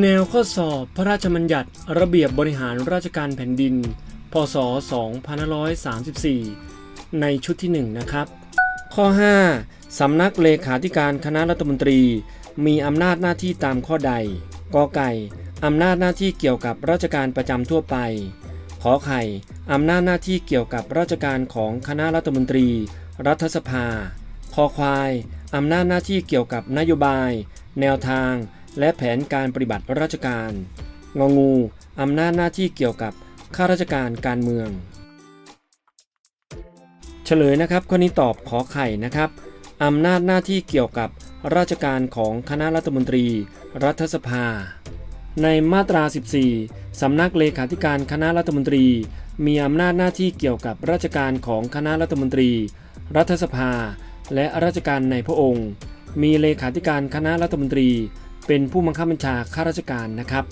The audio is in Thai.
แนวข้อสอบพระราชบัญญัติระเบียบบริหารราชการแผ่นดิน พศ 2534 ในชุดที่ 1 นะครับ ข้อ 5 สำนักเลขาธิการคณะรัฐมนตรี มีอำนาจหน้าที่ตามข้อใดกอไก่ อำนาจหน้าที่เกี่ยวกับราชการประจำทั่วไป ขอไข่ อำนาจหน้าที่เกี่ยวกับราชการของคณะรัฐมนตรี รัฐสภา คอควาย อำนาจหน้าที่เกี่ยวกับนโยบาย แนวทาง และแผนการปฏิบัติราชการ งองู อำนาจหน้าที่เกี่ยวกับข้าราชการการเมือง เฉลยนะครับข้อนี้ตอบขอไข่นะครับ อำนาจหน้าที่เกี่ยวกับราชการของคณะรัฐมนตรี รัฐสภา ในมาตรา 14 สำนักเลขาธิการคณะรัฐมนตรี มีอำนาจหน้าที่เกี่ยวกับราชการของคณะรัฐมนตรี รัฐสภา และราชการในพระองค์ มีเลขาธิการคณะรัฐมนตรี เป็นผู้บังคับบัญชาข้าราชการนะครับ